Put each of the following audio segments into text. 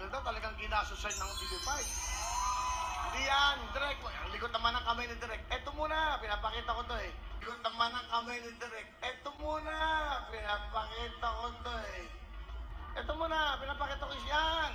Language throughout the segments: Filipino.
Ganda talagang ginasusan ng TV5. Hindi yan, direct. Ang likod naman ng kamay ni direct. Eto muna, pinapakita ko to eh. Likod naman ng kamay ni direct. Eto muna, pinapakita ko to eh. Eto muna, pinapakita ko yan.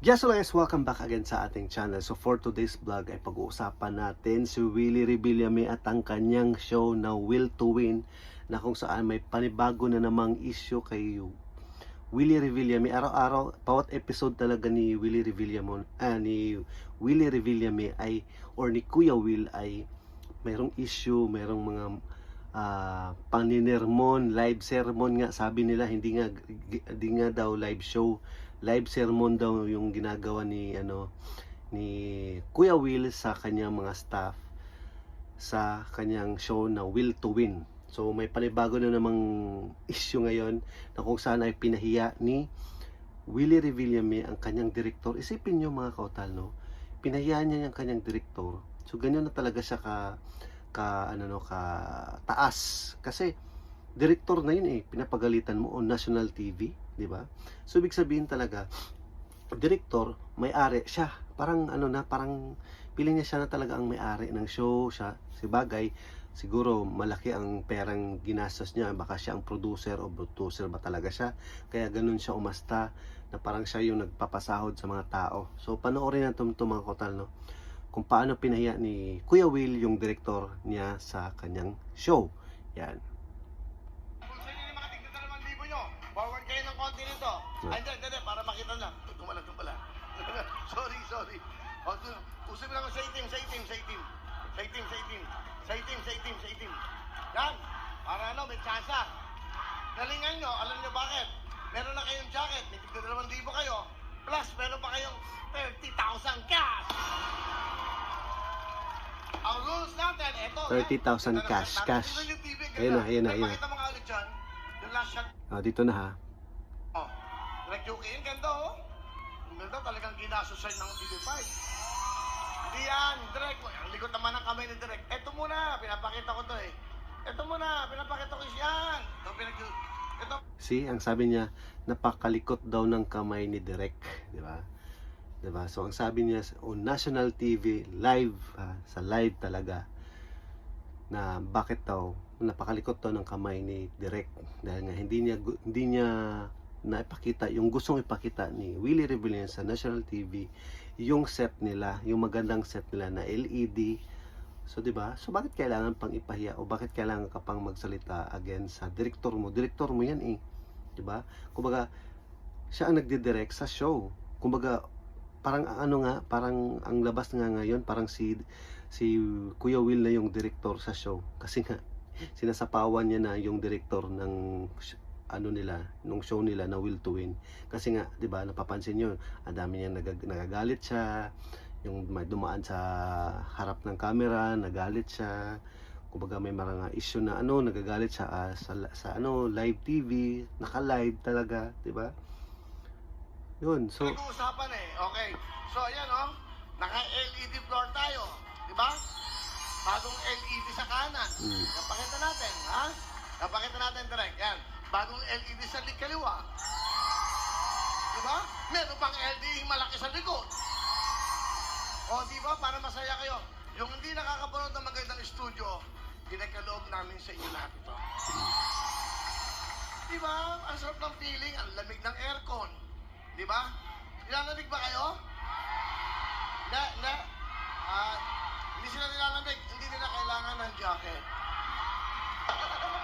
Yes, so guys, welcome back again sa ating channel. So for today's vlog ay pag-uusapan natin si Willie Revillame at ang kanyang show na Will to Win na kung saan may panibago na namang issue kay Willie Revillame. Araw-araw, bawat episode talaga ni Willie Revillame, ah, ni Willie Revillame ay, or ni Kuya Will ay mayroong issue, mayroong mga ah, paninermon, live sermon nga, sabi nila, hindi nga, hindi nga daw live show, live sermon daw yung ginagawa ni ano ni Kuya Will sa kanyang mga staff sa kanyang show na Will to Win. So may panibago na namang issue ngayon na kung saan ay pinahiya ni Willie Revillame ang kanyang direktor. Isipin niyo mga kautal no, pinahiya niya yung kanyang direktor. So ganyan na talaga siya ka ka ano no ka taas. Kasi direktor na yun eh. Pinapagalitan mo on national TV di ba? So ibig sabihin talaga direktor may-ari siya. Parang ano na parang piling niya siya na talaga ang may-ari ng show siya si bagay siguro malaki ang perang ginastos niya baka siya ang producer o producer ba talaga siya kaya ganun siya umasta na parang siya yung nagpapasahod sa mga tao so panoorin natin itong mga kotal no kung paano pinahiya ni Kuya Will yung direktor niya sa kanyang show yan forward kayo ng konti nito. Ay, hindi, hindi, para makita na. Tumala, tumala. sorry, sorry. O, tu- Usapin ako sa itim, sa itim, sa itim. Sa itim, sa itim. Sa itim, sa itim, sa itim. Yan. Para ano, may tsansa. Galingan nyo, alam nyo bakit? Meron na kayong jacket, may tignan dalawang libo kayo. Plus, meron pa kayong 30,000 cash. Ang rules natin, eto. 30,000 cash, cash. Ayun na, ayun na, ayun na. Mo nga ulit dyan. Yung last shot. Ah, dito na ha Oh. Ang ganda oh. Ang ganda talagang ginasusan ng TV5. Hindi yan, direct. Ang likod naman kamay ni direct. Eto muna, pinapakita ko to eh. Eto muna, pinapakita ko yan. Ito pinag... Ito. See, ang sabi niya, napakalikot daw ng kamay ni Direk, di ba? Di ba? So, ang sabi niya on national TV, live, ah, sa live talaga, na bakit daw napakalikot daw ng kamay ni Direk dahil nga hindi niya hindi niya naipakita yung gustong ipakita ni Willie Rebellion sa national TV yung set nila, yung magandang set nila na LED So, di ba? So, bakit kailangan pang ipahiya o bakit kailangan ka pang magsalita against sa director mo? Director mo yan eh. Di ba? Kumbaga, siya ang nagdidirect sa show. Kumbaga, parang ang ano nga, parang ang labas nga ngayon, parang si si Kuya Will na yung director sa show. Kasi nga, sinasapawan niya na yung director ng ano nila, nung show nila na Will to Win. Kasi nga, 'di ba, napapansin niyo, ang dami niya nagag- nagagalit siya, yung may dumaan sa harap ng camera, nagalit siya. Kumbaga may mga issue na ano, nagagalit siya ah, sa, sa ano, live TV, naka-live talaga, 'di ba? Yun, so Nag-uusapan eh. Okay. So, ayan oh. Naka-LED floor tayo. Di ba? Bagong LED sa kanan. Mm. Napakita natin, ha? Napakita natin direct. Yan. Bagong LED sa lik- kaliwa. Di ba? Meron pang LED malaki sa likod. O, di ba? Para masaya kayo. Yung hindi nakakapanood ng magandang studio, pinakaloob namin sa inyo lahat ito. Di ba? Ang sarap ng feeling, ang lamig ng aircon. Di ba? Nilalamig ba kayo? Na, na, ah, hindi sila nilalamig. Hindi nila kailangan ng jacket.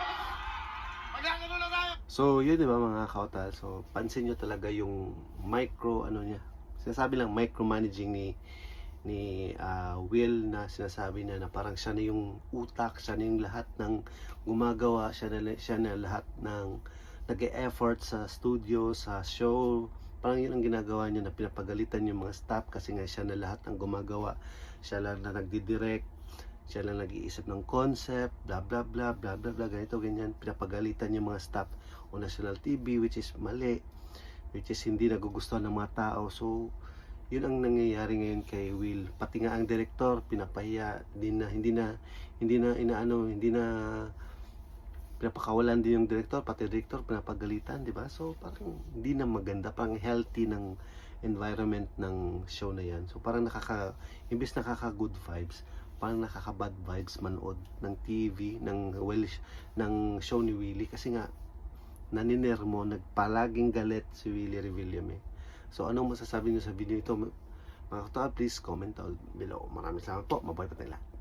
So, yun 'di ba mga kautal? So, pansin nyo talaga yung micro ano niya. Sinasabi lang micromanaging ni ni ah, Will na sinasabi na na parang siya na yung utak, siya na yung lahat ng gumagawa, siya na siya na lahat ng nag-e-effort sa studio, sa show. Parang yun ang ginagawa niya na pinapagalitan yung mga staff kasi nga siya na lahat ng gumagawa. Siya lang na nagdi-direct, siya lang nag-iisip ng concept, blah blah blah blah blah blah ganito ganyan pinapagalitan yung mga staff o national TV which is mali which is hindi nagugustuhan ng mga tao so yun ang nangyayari ngayon kay Will pati nga ang director pinapahiya hindi na hindi na hindi na inaano hindi na pinapakawalan din yung director, pati director pinapagalitan, di ba? So parang hindi na maganda, parang healthy ng environment ng show na yan. So parang nakaka, imbis nakaka good vibes, parang nakaka bad vibes manood ng TV, ng well, ng show ni Willie kasi nga naniner mo, nagpalaging galit si Willie Revillame. So anong masasabi niyo sa video ito? Mga katoa, please comment down below. Maraming salamat po. Mabuhay po tayo lahat.